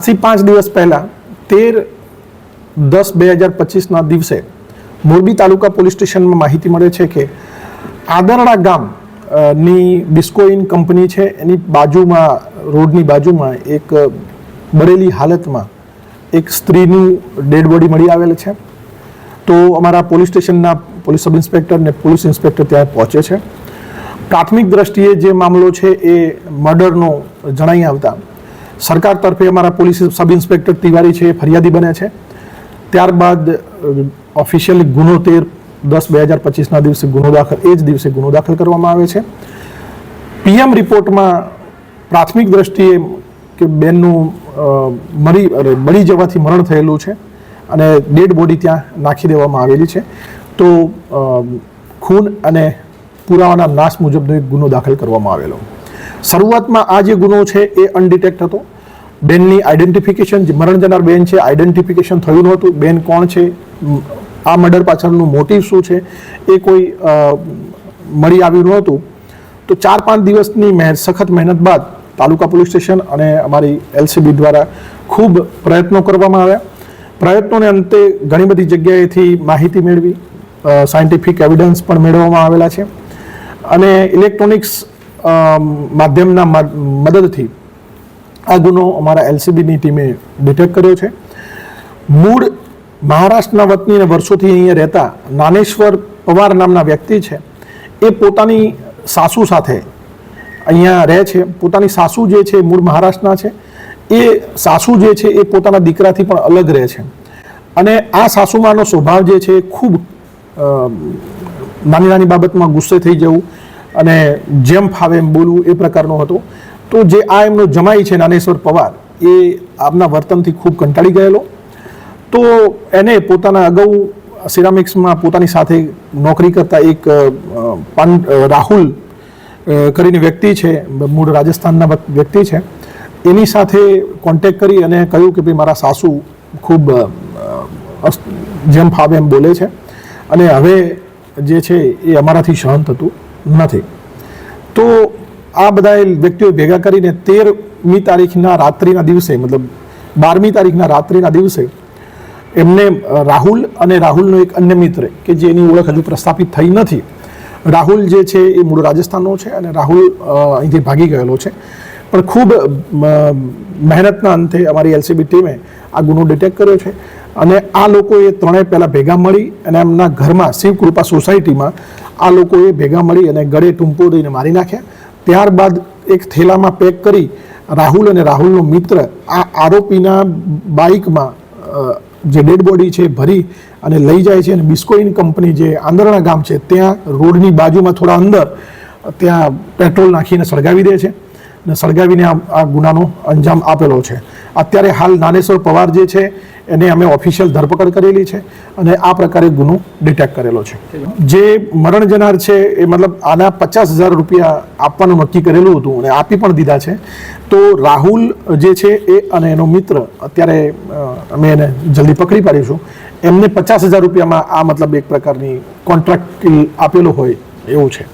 આજથી પાંચ દિવસ પહેલાં, તેર દસ બે હજાર પચીસના દિવસે મોરબી તાલુકા પોલીસ સ્ટેશનમાં માહિતી મળે છે કે આદરડા ગામની બિસ્કોઇન કંપની છે. એની બાજુમાં, રોડની બાજુમાં એક બળેલી હાલતમાં એક સ્ત્રીનું ડેડ બોડી મળી આવેલ છે. તો અમારા પોલીસ સ્ટેશનના પોલીસ સબ ઇન્સ્પેક્ટર ને પોલીસ ઇન્સ્પેક્ટર ત્યાં પહોંચે છે. પ્રાથમિક દ્રષ્ટિએ જે મામલો છે એ મર્ડરનો જણાઈ આવતા સરકાર તરફે અમારા પોલીસ સબ ઇન્સ્પેક્ટર તિવારી છે એ ફરિયાદી બને છે. ત્યારબાદ ઓફિશિયલી ગુનો તેર, દસ બે હજાર પચીસના દિવસે ગુનો દાખલ, એ જ દિવસે ગુનો દાખલ કરવામાં આવે છે. પીએમ રિપોર્ટમાં પ્રાથમિક દ્રષ્ટિએ કે બેનનું મરી મળી જવાથી મરણ થયેલું છે અને ડેડ બોડી ત્યાં નાખી દેવામાં આવેલી છે. તો ખૂન અને પુરાવાના નાશ મુજબનો એક ગુનો દાખલ કરવામાં આવેલો. શરૂઆતમાં આ જે ગુનો છે એ અનડિટેક્ટ હતો. બેનની આઈડેન્ટિફિકેશન જે મરણ જનાર બેન છે આઈડેન્ટિફિકેશન થયું નહોતું. બેન કોણ છે? આ મર્ડર પાછળનું મોટિવ શું છે? એ કોઈ મળી આવ્યું નહોતું. તો ચાર પાંચ દિવસની મહેનત સખત મહેનત બાદ તાલુકા પોલીસ સ્ટેશન અને અમારી એલસીબી દ્વારા ખૂબ પ્રયત્નો કરવામાં આવ્યા. પ્રયત્નોને અંતે ઘણી બધી જગ્યાએથી માહિતી મેળવી સાયન્ટિફિક એવિડન્સ પણ મેળવવામાં આવેલા છે. અને ઇલેક્ટ્રોનિક્સ માધ્યમના મદદથી આ ગુનો અમારા એલસીબીની ટીમે ડિટેક્ટ કર્યો છે. મૂળ મહારાષ્ટ્રના વતની અને વર્ષોથી અહીંયા રહેતા નાનેશ્વર પવાર નામના વ્યક્તિ છે. એ પોતાની સાસુ સાથે અહીંયા રહે છે. પોતાની સાસુ જે છે મૂળ મહારાષ્ટ્રના છે. એ સાસુ જે છે એ પોતાના દીકરાથી પણ અલગ રહે છે. અને આ સાસુમાનો સ્વભાવ જે છે એ ખૂબ નાની નાની બાબતમાં ગુસ્સે થઈ જવું અને જેમ ફાવે એમ બોલવું એ પ્રકારનો હતો. તો જે આ એમનો જમાઈ છે નાનેશ્વર પવાર, એ આપના વર્તનથી ખૂબ કંટાળી ગયેલો. તો એને પોતાના અગાઉ સિરામિક્સમાં પોતાની સાથે નોકરી કરતા એક પાન રાહુલ કરીને વ્યક્તિ છે, મૂળ રાજસ્થાનના વ્યક્તિ છે. એની સાથે કોન્ટેક કરી અને કહ્યું કે ભાઈ મારા સાસુ ખૂબ જેમ ફાવે એમ બોલે છે. અને હવે જે છે એ અમારાથી શાંત થતું નથી. તો આ બધા વ્યક્તિઓ ભેગા કરીને તેરમી તારીખના રાત્રિના દિવસે, મતલબ બારમી તારીખના રાત્રિના દિવસે એમને રાહુલ અને રાહુલનો એક અન્ય મિત્ર, કે જેની ઓળખ હજુ પ્રસ્થાપિત થઈ નથી, રાહુલ જે છે એ મૂળ રાજસ્થાનનો છે અને રાહુલ અહીંથી ભાગી ગયેલો છે. પણ ખૂબ મહેનતના અંતે અમારી એલસીબી ટીમે આ ગુનો ડિટેક્ટ કર્યો છે અને આ લોકોએ ત્રણેય પહેલાં ભેગા મળી અને એમના ઘરમાં શિવકૃપા સોસાયટીમાં આ લોકોએ ભેગા મળી અને ગળે ટૂંપો દઈને મારી નાખ્યા. ત્યારબાદ એક થેલામાં પેક કરી રાહુલ અને રાહુલનો મિત્ર આ આરોપીના બાઇકમાં જે ડેડ બોડી છે ભરી અને લઈ જાય છે અને બિસ્કોઇન કંપની જે આંદરણા ગામ છે ત્યાં રોડની બાજુમાં થોડા અંદર ત્યાં પેટ્રોલ નાખીને સળગાવી દે છે અને સળગાવીને આ ગુનાનો અંજામ આપેલો છે. અત્યારે હાલ નાનેશ્વર પવાર જે છે, એને અમે ઓફિશિયલ ધરપકડ કરેલી છે અને આ પ્રકારે ગુનો ડિટેક્ટ કરેલો છે. જે મરણ જનાર છે, એ મતલબ આના પચાસ હજાર રૂપિયા આપવાનું નક્કી કરેલું હતું અને આપી પણ દીધા છે. તો રાહુલ જે છે, એ અને એનો મિત્ર અત્યારે અમે એને જલ્દી પકડી પાડીશું. એમને પચાસ હજાર રૂપિયામાં આ મતલબ એક પ્રકારની કોન્ટ્રાક્ટ આપેલો હોય એવું છે.